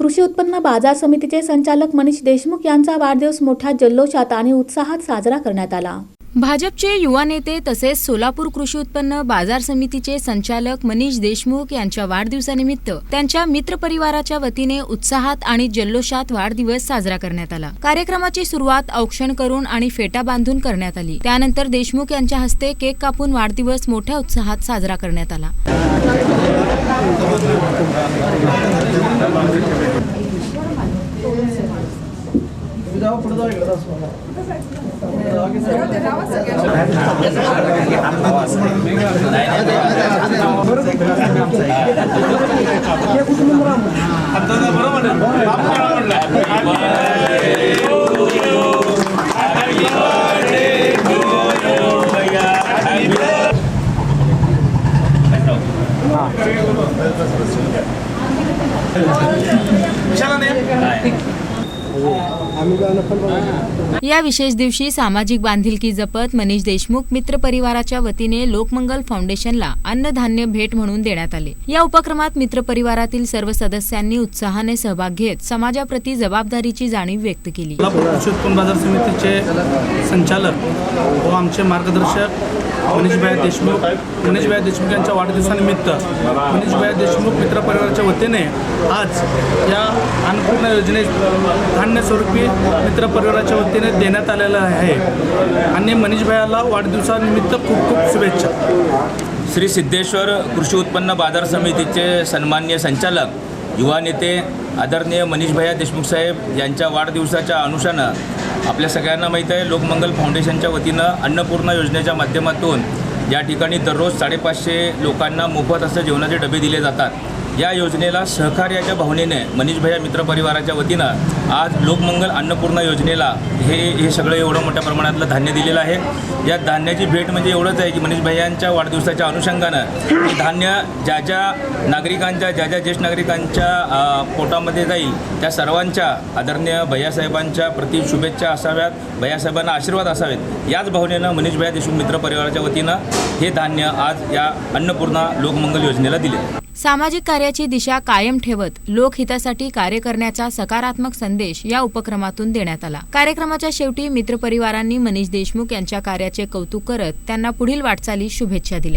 कृषी उत्पन्न बाजार समितीचे संचालक मनीष देशमुख यांचा वाढदिवस मोठ्या जल्लोषात आणि उत्साहात साजरा करण्यात आला. भाजपचे युवा नेते तसेच सोलापूर कृषी उत्पन्न बाजार समितीचे संचालक मनीष देशमुख यांच्या वाढदिवसानिमित्त त्यांच्या मित्रपरिवाराच्या वतीने उत्साहात आणि जल्लोषात वाढदिवस साजरा करण्यात आला. कार्यक्रमाची सुरुवात औक्षण करून आणि फेटा बांधून करण्यात आली. त्यानंतर देशमुख यांच्या हस्ते केक कापून वाढदिवस मोठ्या उत्साहात साजरा करण्यात आला. విశాలనే या विशेष दिवशी सामाजिक बांधिलकी जपत मनीष देशमुख मित्र परिवाराच्या वतीने लोकमंगल फाउंडेशनला अन्नधान्य भेट म्हणून देण्यात आले. या उपक्रमात मित्र परिवारातील सर्व सदस्यांनी उत्साहाने सहभाग घेत समाजाप्रती जबाबदारीची जाणीव व्यक्त केली. उत्पन्न बाजार समितीचे संचालक व आमचे मार्गदर्शक मनीषभाई देशमुख मनीषभाई देशमुख यांच्या वाढदिवसानिमित्त मनीषभाई देशमुख मित्र परिवाराच्या वतीने आज या अन्नपूर्णा योजनेत धान्य स्वरूपी मित्र परिवाराच्या वतीने देण्यात आलेलं आहे. आणि मनीषभाईला वाढदिवसानिमित्त खूप खूप शुभेच्छा. श्री सिद्धेश्वर कृषी उत्पन्न बाजार समितीचे सन्मान्य संचालक युवा नेते आदरणीय मनीषभैया देशमुख साहेब यांच्या वाढदिवसाच्या अनुषानं आपल्या सगळ्यांना माहीत आहे लोकमंगल फाउंडेशनच्या वतीनं अन्नपूर्णा योजनेच्या माध्यमातून या ठिकाणी दररोज साडेपाचशे लोकांना मोफत असं जेवणाचे डबे दिले जातात. या योजनेला सहकार्याच्या भावनेने मनीषभैया मित्र परिवाराच्या वतीनं आज लोकमंगल अन्नपूर्णा योजनेला हे हे सगळं एवढं मोठ्या प्रमाणातलं धान्य दिलेलं आहे. या धान्याची भेट म्हणजे एवढंच आहे की मनीष भैयांच्या वाढदिवसाच्या अनुषंगानं हे धान्य ज्या ज्या नागरिकांच्या ज्या ज्या ज्येष्ठ नागरिकांच्या पोटामध्ये जाईल त्या सर्वांच्या आदरणीय भैयासाहेबांच्या प्रति शुभेच्छा असाव्यात भैयासाहेबांना आशीर्वाद असावेत. याच भावनेनं मनीष भैया देशमुख मित्र परिवाराच्या वतीनं हे धान्य आज या अन्नपूर्णा लोकमंगल योजनेला दिले. सामाजिक कार्याची दिशा कायम ठेवत लोकहितासाठी कार्य करण्याचा सकारात्मक संदेश या उपक्रमातून देण्यात आला. कार्यक्रमाच्या शेवटी मित्रपरिवारांनी मनीष देशमुख यांच्या कार्याचे कौतुक करत त्यांना पुढील वाटचाली शुभेच्छा दिल्या.